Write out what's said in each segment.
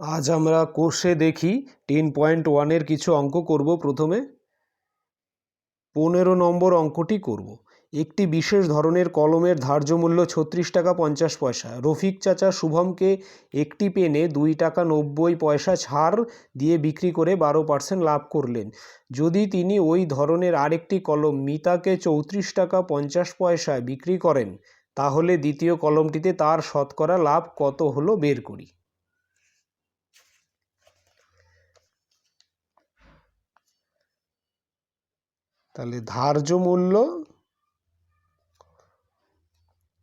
আজ আমরা কোর্সে দেখি টেন পয়েন্ট ওয়ানের কিছু অঙ্ক করব প্রথমে। পনেরো নম্বর অঙ্কটি করব। একটি বিশেষ ধরনের কলমের ধার্য মূল্য ছত্রিশ টাকা পঞ্চাশ পয়সা। রফিক চাচা শুভমকে একটি পেনে দুই টাকা নব্বই পয়সা ছাড় দিয়ে বিক্রি করে বারো পার্সেন্ট লাভ করলেন। যদি তিনি ওই ধরনের আরেকটি কলম মিতাকে চৌত্রিশ টাকা পঞ্চাশ পয়সায় বিক্রি করেন, তাহলে দ্বিতীয় কলমটিতে তার শতকরা লাভ কত হলো বের করি। তাহলে ধার্য মূল্য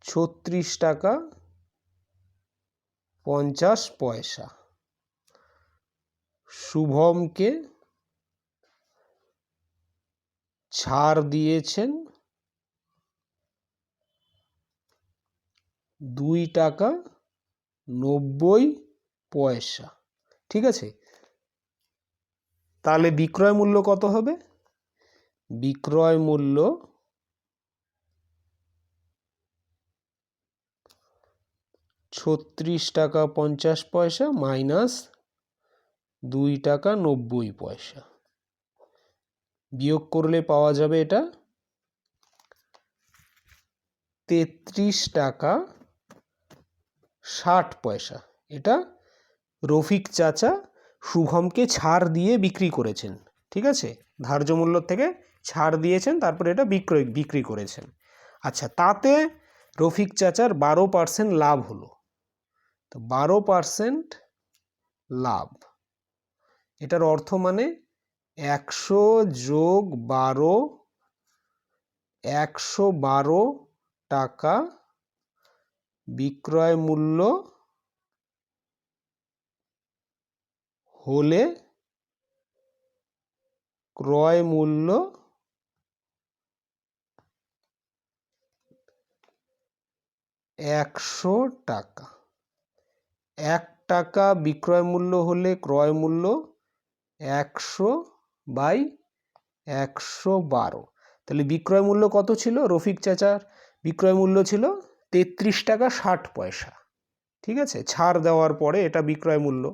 ছত্রিশ টাকা পঞ্চাশ পয়সা। শুভমকে ছাড় দিয়েছেন দুই টাকা নব্বই পয়সা। ঠিক আছে? তাহলে বিক্রয় মূল্য কত হবে? বিক্রয় মূল্য ছত্রিশ টাকা পঞ্চাশ পয়সা মাইনাস দুই টাকা নব্বই পয়সা। বিয়োগ করলে পাওয়া যাবে এটা তেত্রিশ টাকা ষাট পয়সা। এটা রফিক চাচা শুভমকে ছাড় দিয়ে বিক্রি করেছেন, ঠিক আছে? ধার্য মূল্য থেকে ছাড় দিয়েছেন, তারপরে এটা বিক্রয়, বিক্রি করেছেন। আচ্ছা তাতে রফিক চাচার বারো পার্সেন্ট লাভ হলো। তো বারো পার্সেন্ট লাভ, এটার অর্থ মানে একশো যোগ বারো, একশো বারো টাকা বিক্রয় মূল্য হলে ক্রয় মূল্য একশো টাকা। এক টাকা বিক্রয় মূল্য হলে ক্রয় মূল্য একশো বাই একশো বারো। তাহলে বিক্রয় মূল্য কত ছিল রফিক চাচার? বিক্রয় মূল্য ছিল তেত্রিশ টাকা ষাট পয়সা। ঠিক আছে? ছাড় দেওয়ার পরে এটা বিক্রয় মূল্য।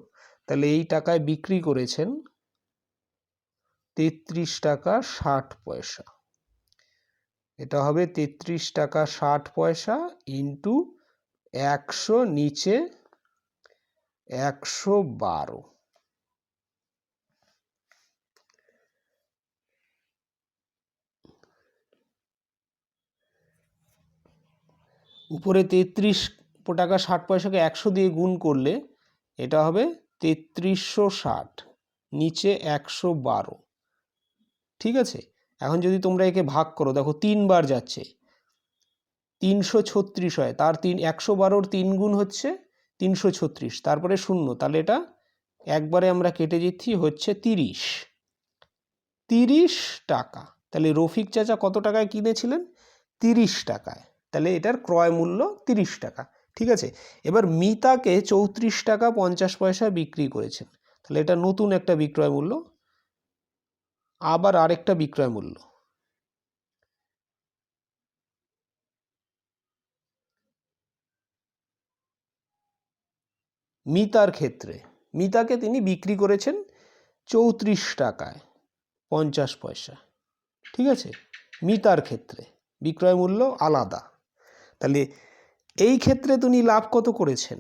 তাহলে এই টাকায় বিক্রি করেছেন তেত্রিশ টাকা ষাট পয়সা। এটা হবে তেত্রিশ টাকা ষাট পয়সা ইন্টু একশো নিচে একশো বারো। উপরে তেত্রিশ টাকা ষাট পয়সাকে একশো দিয়ে গুণ করলে এটা হবে তেত্রিশশো ষাট, নিচে একশো বারো। ঠিক আছে? এখন যদি তোমরা একে ভাগ করো, দেখো তিনবার যাচ্ছে। তিনশো ছত্রিশ হয়, তার তিন, একশো বারোর তিন গুণ হচ্ছে তিনশো ছত্রিশ, তারপরে শূন্য, তাহলে এটা একবারে আমরা কেটে দিচ্ছি, হচ্ছে তিরিশ। তিরিশ টাকা, তাহলে রফিক চাচা কত টাকায় কিনেছিলেন? তিরিশ টাকায়, তাহলে এটার ক্রয় মূল্য তিরিশ টাকা, ঠিক আছে? এবার মিতাকে চৌত্রিশ টাকা পঞ্চাশ পয়সা বিক্রি করেছেন, তাহলে এটা নতুন একটা বিক্রয় মূল্য আবার আরেকটা বিক্রয় মূল্য। মিতার ক্ষেত্রে, মিতাকে তিনি বিক্রি করেছেন চৌত্রিশ টাকায় পঞ্চাশ পয়সা। ঠিক আছে? মিতার ক্ষেত্রে, বিক্রয় মূল্য আলাদা। তাহলে এই ক্ষেত্রে তিনি লাভ কত করেছেন?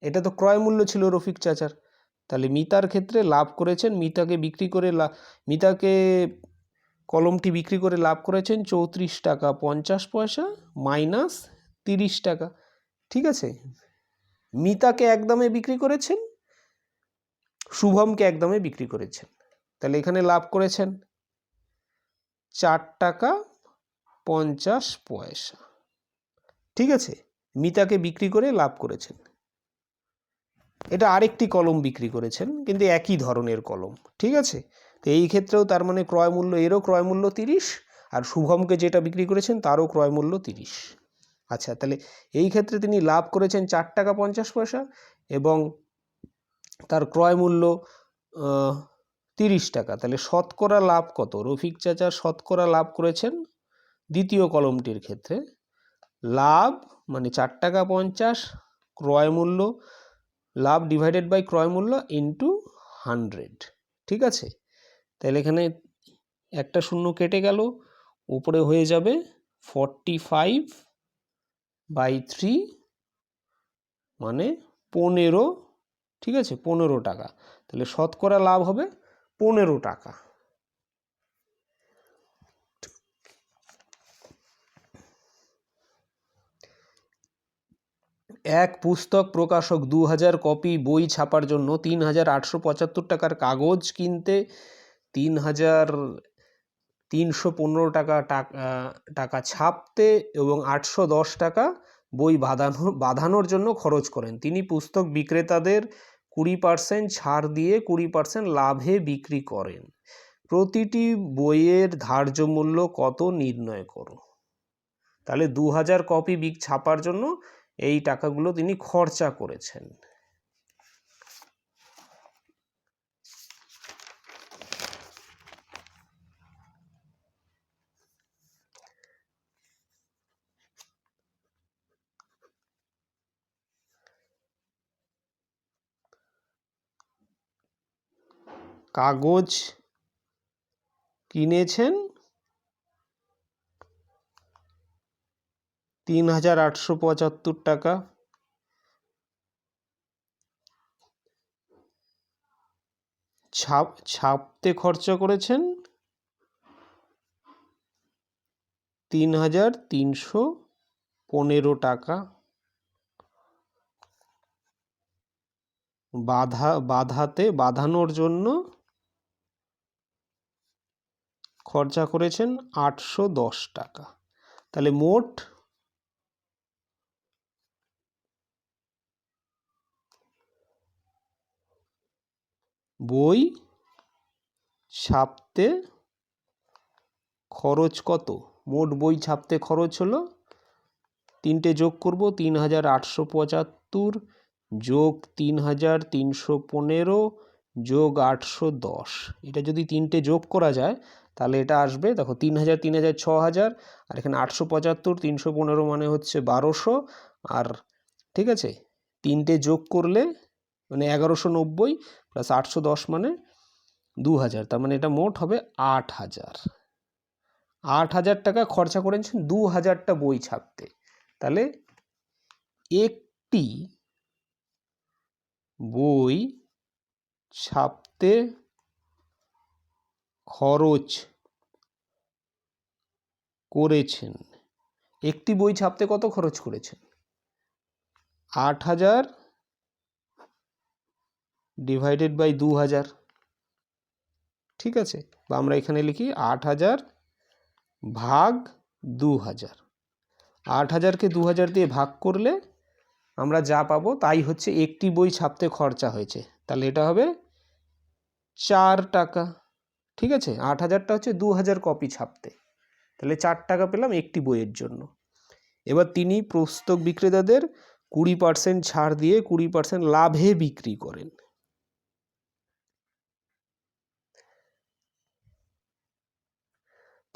এটা তো ক্রয় মূল্য ছিল রফিক চাচার। তাহলে মিতার ক্ষেত্রে লাভ করেছেন, মিতাকে বিক্রি করে মিতাকে কলমটি বিক্রি করে লাভ করেছেন চৌত্রিশ টাকা পঞ্চাশ পয়সা মাইনাস তিরিশ টাকা, ঠিক আছে? মিতাকে একদমে বিক্রি করেছেন, শুভমকে একদমে বিক্রি করেছেন, তাহলে এখানে লাভ করেছেন চার টাকা পঞ্চাশ পয়সা, ঠিক আছে? মিতাকে বিক্রি করে লাভ করেছেন। এটা আরেকটি কলম বিক্রি করেছেন, কিন্তু একই ধরনের কলম, ঠিক আছে? তো এই ক্ষেত্রেও তার মানে ক্রয় মূল্য, এরও ক্রয় মূল্য তিরিশ, আর শুভমকে যেটা বিক্রি করেছেন তারও ক্রয় মূল্য তিরিশ। আচ্ছা তাহলে এই ক্ষেত্রে তিনি লাভ করেছেন চার টাকা পঞ্চাশ পয়সা এবং তার ক্রয় মূল্য তিরিশ টাকা। তাহলে শতকরা লাভ কত? রফিক চাচা শতকরা লাভ করেছেন দ্বিতীয় কলমটির ক্ষেত্রে। লাভ মানে চার টাকা পঞ্চাশ, ক্রয় মূল্য লাভ ডিভাইডেড বাই ক্রয় মূল্য ইন্টু হান্ড্রেড। ঠিক আছে? তাহলে এখানে একটা শূন্য কেটে গেল, উপরে হয়ে যাবে ফর্টি ফাইভ বাই থ্রি মানে পনেরো, ঠিক আছে? পনেরো টাকা। তাহলে শতকরা লাভ হবে পনেরো টাকা। এক পুস্তক প্রকাশক দু হাজার কপি বই ছাপার জন্য তিন হাজার আটশো পঁচাত্তর টাকার কাগজ কিনতে তিন হাজার তিনশো পনেরো টাকা টাকা ছাপতে এবং আটশো দশ টাকা বই বাঁধানো, বাঁধানোর জন্য খরচ করেন। তিনি পুস্তক বিক্রেতাদের কুড়ি পার্সেন্ট ছাড় দিয়ে কুড়ি পার্সেন্ট লাভে বিক্রি করেন। প্রতিটি বইয়ের ধার্য মূল্য কত নির্ণয় করো? তাহলে দু হাজার কপি বিক, ছাপার জন্য এই টাকাগুলো তিনি খরচা করেছেন। কাগজ কিনেছেন? তিন হাজার আটশো পঁচাত্তর টাকা। ছাপ, ছাপতে খরচা করেছেন তিন হাজার তিনশো পনেরো টাকা। বাধা, বাধাতে, বাঁধানোর জন্য খরচা করেছেন আটশো দশ টাকা। তাহলে মোট বই ছাপতে খরচ কত? মোট বই ছাপতে খরচ হলো তিনটে যোগ করব তিন হাজার আটশো পঁচাত্তর যোগ তিন হাজার তিনশো পনেরো যোগ আটশো দশ। এটা যদি তিনটে যোগ করা যায়, তাহলে এটা আসবে, দেখো তিন হাজার তিন হাজার ছ হাজার আর এখানে আটশো পঁচাত্তর, তিনশো পনেরো মানে হচ্ছে বারোশো। আর ঠিক আছে, তিনটে যোগ করলে মানে এগারোশো নব্বই প্লাস আটশো দশ মানে দু হাজার। তার মানে এটা মোট হবে আট হাজার। আট হাজার টাকা খরচা করেছেন দু হাজারটা বই ছাপতে। তাহলে একটি বই ছাপতে খরচ করেছেন। একটি বই ছাপতে কত খরচ করেছেন? আট হাজার ডিভাইডেড বাই দু হাজার ঠিক আছে? বা আমরা এখানে লিখি আট হাজার ভাগ দু হাজার আট হাজারকে দু হাজার দিয়ে ভাগ করলে আমরা যা পাবো তাই হচ্ছে একটি বই ছাপতে খরচা হয়েছে। তাহলে এটা হবে চার টাকা। ঠিক আছে? আট হাজারটা হচ্ছে দু হাজার কপি ছাপতে। তাহলে চার টাকা পেলাম একটি বইয়ের জন্য। এবার তিনি পুস্তক বিক্রেতাদের কুড়ি পার্সেন্ট ছাড় দিয়ে কুড়ি পার্সেন্ট লাভে বিক্রি করেন।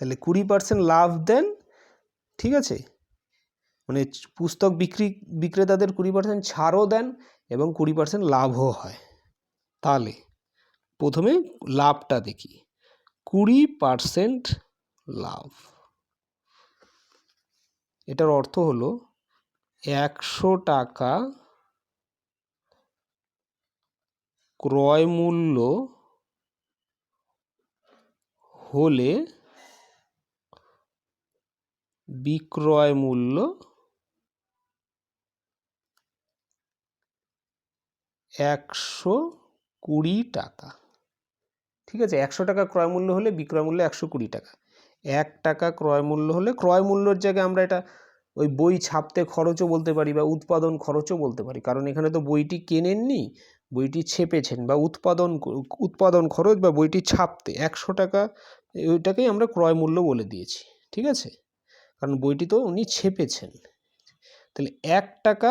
তাহলে কুড়ি পার্সেন্ট লাভ দেন, ঠিক আছে? মানে পুস্তক বিক্রি, বিক্রেতাদের কুড়ি পার্সেন্ট ছাড়ও দেন এবং কুড়ি পার্সেন্ট লাভও হয়। তাহলে প্রথমে লাভটা দেখি। কুড়ি পার্সেন্ট লাভ। এটার অর্থ হলো একশো টাকা ক্রয় মূল্য হলে বিক্রয় মূল্য একশো কুড়ি টাকা। ঠিক আছে, একশো টাকা ক্রয় মূল্য হলে বিক্রয় মূল্য একশো কুড়ি টাকা। এক টাকা ক্রয় মূল্য হলে ক্রয় মূল্যর জায়গায় আমরা এটা ওই বই ছাপতে খরচও বলতে পারি বা উৎপাদন খরচও বলতে পারি। কারণ এখানে তো বইটি কেনেননি, বইটি ছেপেছেন বা উৎপাদন উৎপাদন খরচ বা বইটি ছাপতে একশো টাকা ওইটাকেই আমরা ক্রয় মূল্য বলে দিয়েছি। ঠিক আছে? কারণ বইটি তো উনি ছেপেছেন। তাহলে এক টাকা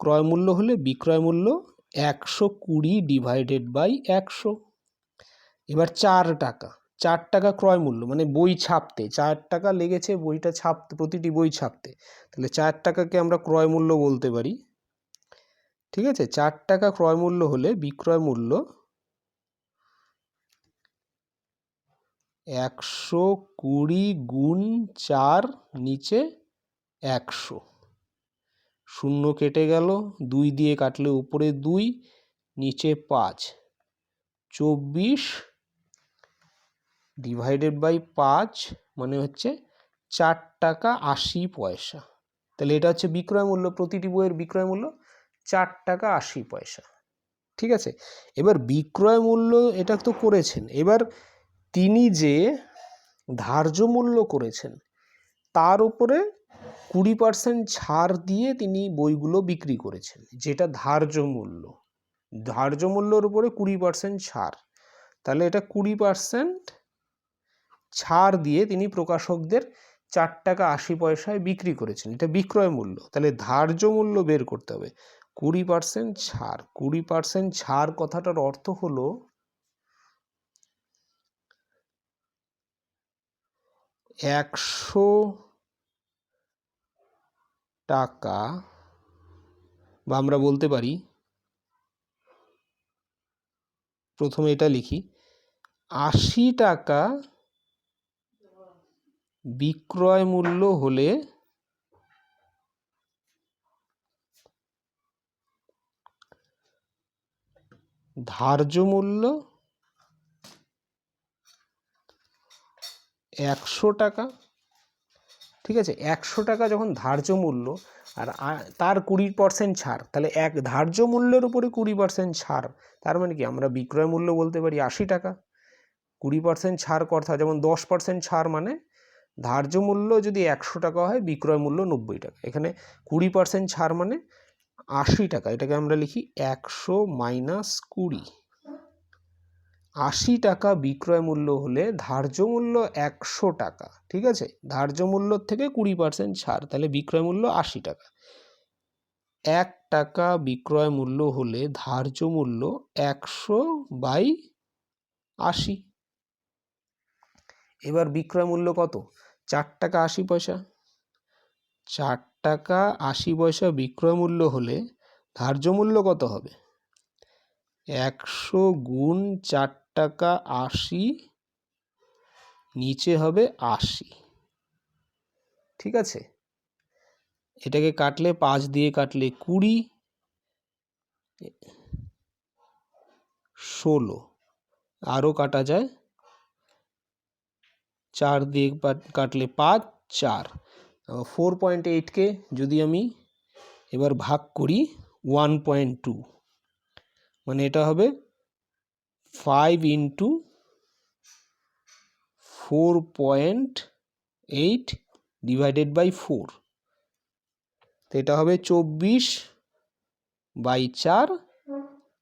ক্রয় মূল্য হলে বিক্রয় মূল্য একশো কুড়ি ডিভাইডেড বাই একশো। এবার চার টাকা চার টাকা ক্রয় মূল্য মানে বই ছাপতে, চার টাকা লেগেছে বইটা ছাপতে প্রতিটি বই ছাপতে, তাহলে চার টাকাকে আমরা ক্রয় মূল্য বলতে পারি। ঠিক আছে? চার টাকা ক্রয় মূল্য হলে বিক্রয় মূল্য একশো কুড়ি গুণ চার নিচে একশো। শূন্য কেটে গেল, দুই দিয়ে কাটলে উপরে দুই, নিচে পাঁচ। চব্বিশ ডিভাইডেড বাই পাঁচ মানে হচ্ছে চার টাকা আশি পয়সা। তাহলে এটা হচ্ছে বিক্রয় মূল্য, প্রতিটি বইয়ের বিক্রয় মূল্য চার টাকা আশি পয়সা। ঠিক আছে? এবার বিক্রয় মূল্য এটা তো করেছেন। এবার তিনি যে ধার্য মূল্য করেছেন, তার উপরে কুড়ি পার্সেন্ট ছাড় দিয়ে তিনি বইগুলো বিক্রি করেছেন, যেটা ধার্য মূল্য। ধার্য মূল্যর উপরে কুড়ি পার্সেন্ট ছাড়। তাহলে এটা কুড়ি পার্সেন্ট ছাড় দিয়ে তিনি প্রকাশকদের চার টাকা আশি পয়সায় বিক্রি করেছেন, এটা বিক্রয় মূল্য। তাহলে ধার্য মূল্য বের করতে হবে। কুড়ি পার্সেন্ট ছাড়। কুড়ি পার্সেন্ট ছাড় কথাটার অর্থ হলো একশো টাকা বা আমরা বলতে পারি, প্রথমে এটা লিখি, আশি টাকা বিক্রয় মূল্য হলে ধার্য মূল্য একশো টাকা। ঠিক আছে? একশো টাকা যখন ধার্য মূল্য আর তার কুড়ি পার্সেন্ট ছাড়, তাহলে এক ধার্য মূল্যের উপরে কুড়ি পার্সেন্ট ছাড়, তার মানে কি? আমরা বিক্রয় মূল্য বলতে পারি আশি টাকা। কুড়ি পার্সেন্ট ছাড় কথা, যেমন দশ পার্সেন্ট ছাড় মানে ধার্য মূল্য যদি একশো টাকা হয়, বিক্রয় মূল্য নব্বই টাকা। এখানে কুড়ি পার্সেন্ট ছাড় মানে আশি টাকা। এটাকে আমরা লিখি একশো মাইনাস কুড়ি। আশি টাকা বিক্রয় মূল্য হলে ধার্য মূল্য একশো টাকা, ঠিক আছে? ধার্য মূল্য থেকে কুড়ি পার্সেন্ট ছাড়, তাহলে বিক্রয় মূল্য আশি টাকা। এক টাকা বিক্রয় মূল্য হলে ধার্য মূল্য একশো বাই আশি। এবার বিক্রয় মূল্য কত? চার টাকা আশি পয়সা। চার টাকা আশি পয়সা বিক্রয় মূল্য হলে ধার্য মূল্য কত হবে? একশো গুণ চার টাকা আশি, নিচে হবে আশি। ঠিক আছে? এটাকে কাটলে পাঁচ দিয়ে কাটলে কুড়ি, ষোলো। আরও কাটা যায়। চার দিয়ে কাটলে পাঁচ, চার। ফোর পয়েন্ট এইটকে যদি আমি এবার ভাগ করি, ওয়ান পয়েন্ট টু। মানে এটা হবে five into four point eight divided by four তো এটা হবে চব্বিশ বাই চার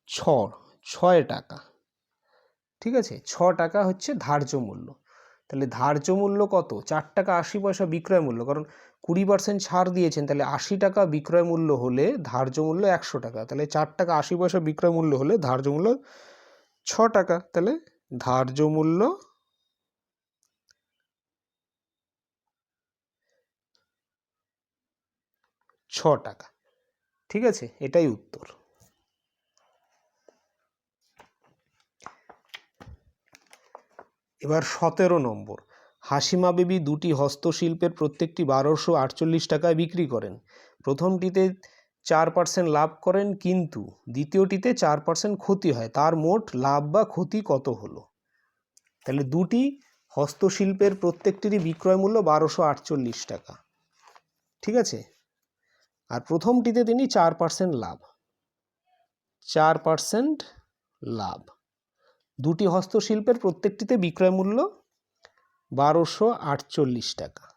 ছ ছয় টাকা। ঠিক আছে? ছ টাকা হচ্ছে ধার্য মূল্য। তাহলে ধার্য মূল্য কত? চার টাকা আশি পয়সা বিক্রয় মূল্য। কারণ কুড়ি পার্সেন্ট ছাড় দিয়েছেন, তাহলে আশি টাকা বিক্রয় মূল্য হলে ধার্য মূল্য একশো টাকা। তাহলে চার টাকা আশি পয়সা বিক্রয় মূল্য হলে ধার্য মূল্য ছ টাকা, তাহলে ধার্য মূল্য ছ টাকা। ঠিক আছে? এটাই উত্তর। এবার সতেরো নম্বর। হাসিমা বেবি দুটি হস্তশিল্পের প্রত্যেকটি বারোশো আটচল্লিশ টাকায় বিক্রি করেন। প্রথমটিতে চার পার্সেন্ট লাভ করেন কিন্তু দ্বিতীয়টিতে চার পার্সেন্ট ক্ষতি হয়। তার মোট লাভ বা ক্ষতি কত হলো? তাহলে দুটি হস্তশিল্পের প্রত্যেকটিরই বিক্রয় মূল্য বারোশো আটচল্লিশ টাকা। ঠিক আছে? আর প্রথমটিতে তিনি চার পার্সেন্ট লাভ। চার পার্সেন্ট লাভ। দুটি হস্তশিল্পের প্রত্যেকটিতে বিক্রয় মূল্য বারোশো আটচল্লিশ টাকা।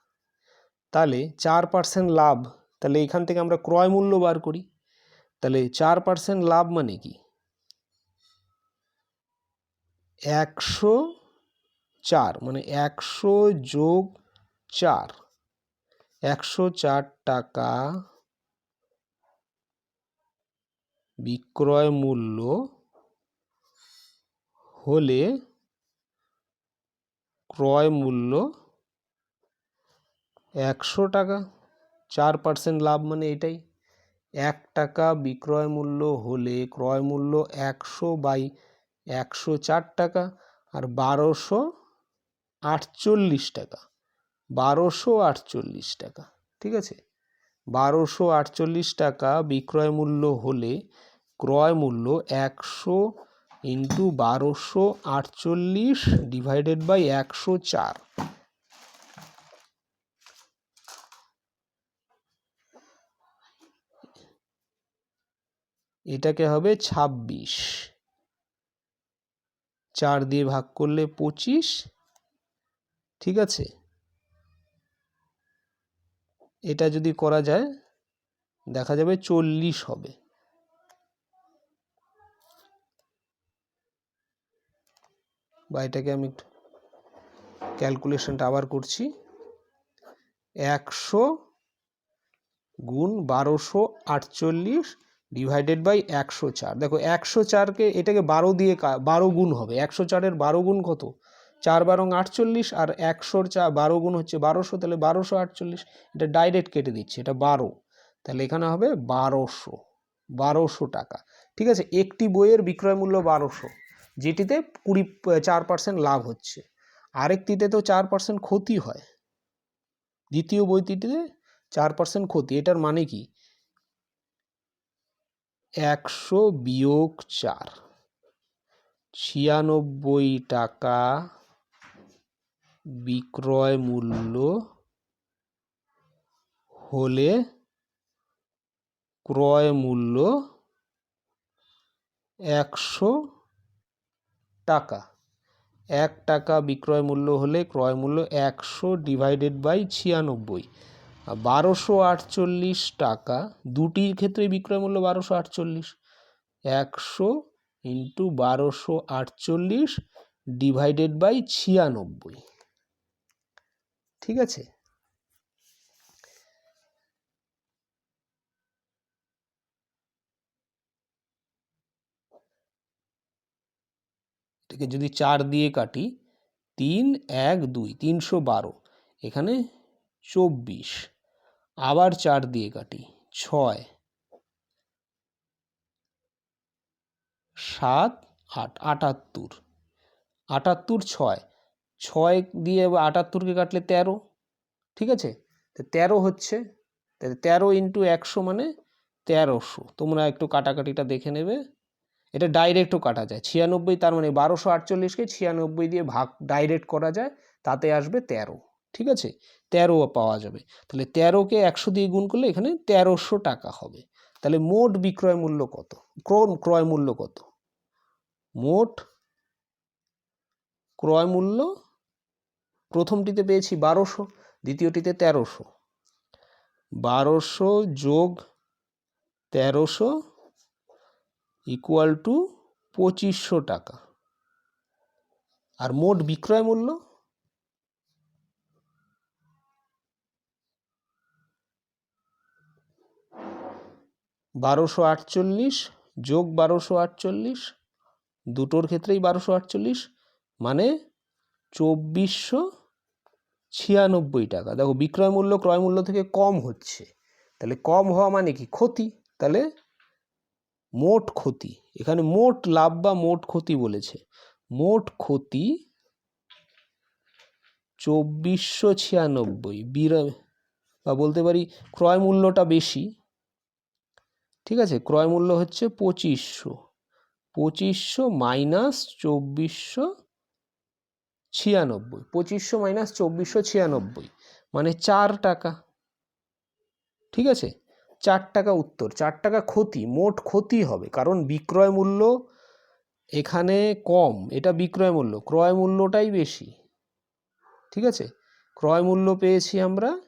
তাহলে চার পার্সেন্ট লাভ তাহলে এখান থেকে আমরা ক্রয় মূল্য বার করি। তাহলে চার পার্সেন্ট লাভ মানে কি? একশো চার মানে একশো যোগ চার। একশো চার টাকা বিক্রয় মূল্য হলে ক্রয় মূল্য একশো টাকা। চার পার্সেন্ট লাভ মানে এটাই। এক টাকা বিক্রয় মূল্য হলে ক্রয় মূল্য একশো বাই একশো চার টাকা আর বারোশো আটচল্লিশ টাকা। বারোশো আটচল্লিশ টাকা, ঠিক আছে? বারোশো আটচল্লিশ টাকা বিক্রয় মূল্য হলে ক্রয় মূল্য একশো ইন্টু বারোশো আটচল্লিশ ডিভাইডেড বাই একশো চার। এটাকে হবে ছাব্বিশ। চার দিয়ে ভাগ করলে পঁচিশ। ঠিক আছে? এটা যদি করা যায়, দেখা যাবে চল্লিশ হবে। বা এটাকে আমি একটু ক্যালকুলেশনটা আবার করছি। একশো গুণ বারোশো আটচল্লিশ ডিভাইডেড বাই একশো চার। দেখো, একশো চারকে এটাকে বারো দিয়ে বারো গুণ হবে। একশো চারের বারো গুণ কত? চার বারং আটচল্লিশ আর একশোর চা, বারো গুণ হচ্ছে বারোশো, তাহলে বারোশো আটচল্লিশ, এটা ডাইরেক্ট কেটে দিচ্ছে, এটা বারো। তাহলে এখানে হবে বারোশো বারোশো টাকা। ঠিক আছে? একটি বইয়ের বিক্রয় মূল্য বারোশো, যেটিতে কুড়ি, চার পার্সেন্ট লাভ হচ্ছে। আরেকটিতে তো চার পার্সেন্ট ক্ষতি হয়। দ্বিতীয় বইটিতে চার পার্সেন্ট ক্ষতি, এটার মানে কি? একশো বিয়োগ চার। ছিয়ানব্বই টাকা বিক্রয় মূল্য হলে ক্রয় মূল্য একশো টাকা। এক টাকা বিক্রয় মূল্য হলে ক্রয় মূল্য একশো ডিভাইডেড বাই ছিয়ানব্বই। বারোশো আটচল্লিশ টাকা। দুটির ক্ষেত্রে বিক্রয় মূল্য বারোশো আটচল্লিশ। একশো ইন্টু বারোশো আটচল্লিশ ডিভাইডেড বাই ছিয়ানব্বই। ঠিক আছে? এটাকে যদি চার দিয়ে কাটি, তিন, এক, দুই, তিনশো বারো। এখানে চব্বিশ। আবার চার দিয়ে কাটি। ছয়। সাত, আট, আটাত্তর। আটাত্তর, ছয়। ছয় দিয়ে আটাত্তরকে কাটলে তেরো। ঠিক আছে? তেরো হচ্ছে তেরো ইন্টু একশো মানে তেরোশো। তোমরা একটু কাটাকাটিটা দেখে নেবে। এটা ডাইরেক্টও কাটা যায়। ছিয়ানব্বই তার মানে বারোশো আটচল্লিশকে ছিয়ানব্বই দিয়ে ভাগ, ডাইরেক্ট করা যায়। তাতে আসবে তেরো। ঠিক আছে? তেরো পাওয়া যাবে। তাহলে তেরোকে একশো দিয়ে গুণ করলে এখানে তেরোশো টাকা হবে। তাহলে মোট বিক্রয় মূল্য কত? ক্রয় ক্রয় মূল্য কত? মোট ক্রয় মূল্য প্রথমটিতে পেয়েছি বারোশো, দ্বিতীয়টিতে তেরোশো। বারোশো যোগ তেরোশো ইকুয়াল টু পঁচিশশো টাকা। আর মোট বিক্রয় মূল্য? বারোশো আটচল্লিশ যোগ বারোশো আটচল্লিশ, দুটোর ক্ষেত্রেই বারোশো আটচল্লিশ মানে চব্বিশশো ছিয়ানব্বই টাকা। দেখো, বিক্রয় মূল্য ক্রয় মূল্য থেকে কম হচ্ছে। তাহলে কম হওয়া মানে কি? ক্ষতি। তাহলে মোট ক্ষতি। এখানে মোট লাভ বা মোট ক্ষতি বলেছে। মোট ক্ষতি চব্বিশশো ছিয়ানব্বই। বিরা বা বলতে পারি, ক্রয় মূল্যটা বেশি। ঠিক আছে? ক্রয় মূল্য হচ্ছে পঁচিশশো। পঁচিশশো মাইনাস চব্বিশশো ছিয়ানব্বই। পঁচিশশো মাইনাস চব্বিশশো ছিয়ানব্বই। মানে চার টাকা। ঠিক আছে? চার টাকা উত্তর। চার টাকা ক্ষতি। মোট ক্ষতি হবে। কারণ বিক্রয় মূল্য এখানে কম। এটা বিক্রয় মূল্য। ক্রয় মূল্যটাই বেশি। ঠিক আছে? ক্রয় মূল্য পেয়েছি আমরা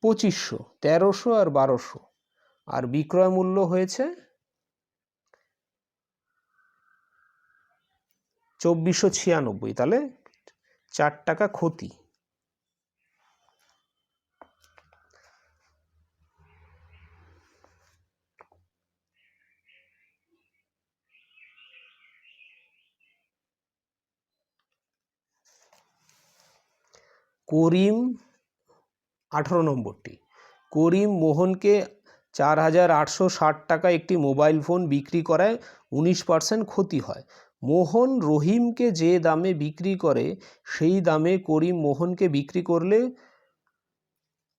পঁচিশশো। তেরোশো আর বারোশো। আর বিক্রয় মূল্য হয়েছে চব্বিশশো ছিয়ানব্বই। তাহলে চার টাকা ক্ষতি। করিম আঠারো নম্বরটি। করিম মোহনকে চার হাজার আটশো ষাট টাকা একটি মোবাইল ফোন বিক্রি করায় উনিশ পার্সেন্ট ক্ষতি হয়। মোহন রহিমকে যে দামে বিক্রি করে, সেই দামে করিম মোহনকে বিক্রি করলে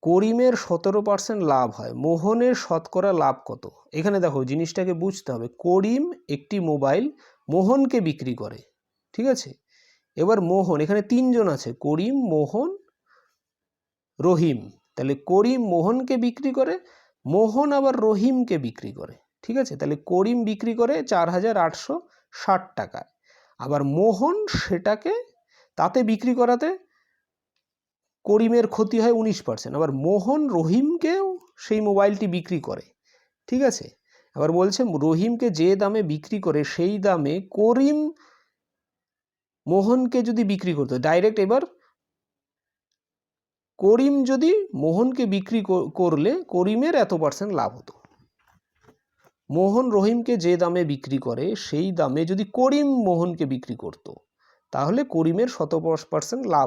করিমের সতেরো পার্সেন্ট লাভ হয়। মোহনের শতকরা লাভ কত? এখানে দেখো, জিনিসটাকে বুঝতে হবে। করিম একটি মোবাইল মোহনকে বিক্রি করে, ঠিক আছে? এবার মোহন, এখানে তিনজন আছে, করিম, মোহন, রহিম। তাহলে করিম মোহনকে বিক্রি করে মোহন আবার রহিমকে বিক্রি করে, ঠিক আছে? তাহলে করিম বিক্রি করে চার হাজার আটশো ষাট টাকায়। আবার মোহন সেটাকে তাতে বিক্রি করাতে করিমের ক্ষতি হয় উনিশ পার্সেন্ট আবার মোহন রহিমকেও সেই মোবাইলটি বিক্রি করে, ঠিক আছে? আবার বলছে, রহিমকে যে দামে বিক্রি করে সেই দামে করিম মোহনকে যদি বিক্রি করতো ডাইরেক্ট এবার করিম যদি মোহনকে বিক্রি কর- করলে করিমের এত পার্সেন্ট লাভ হতো। মোহন রহিমকে যে দামে বিক্রি করে, সেই দামে যদি করিম মোহনকে বিক্রি করত, তাহলে করিমের শত পার্সেন্ট লাভ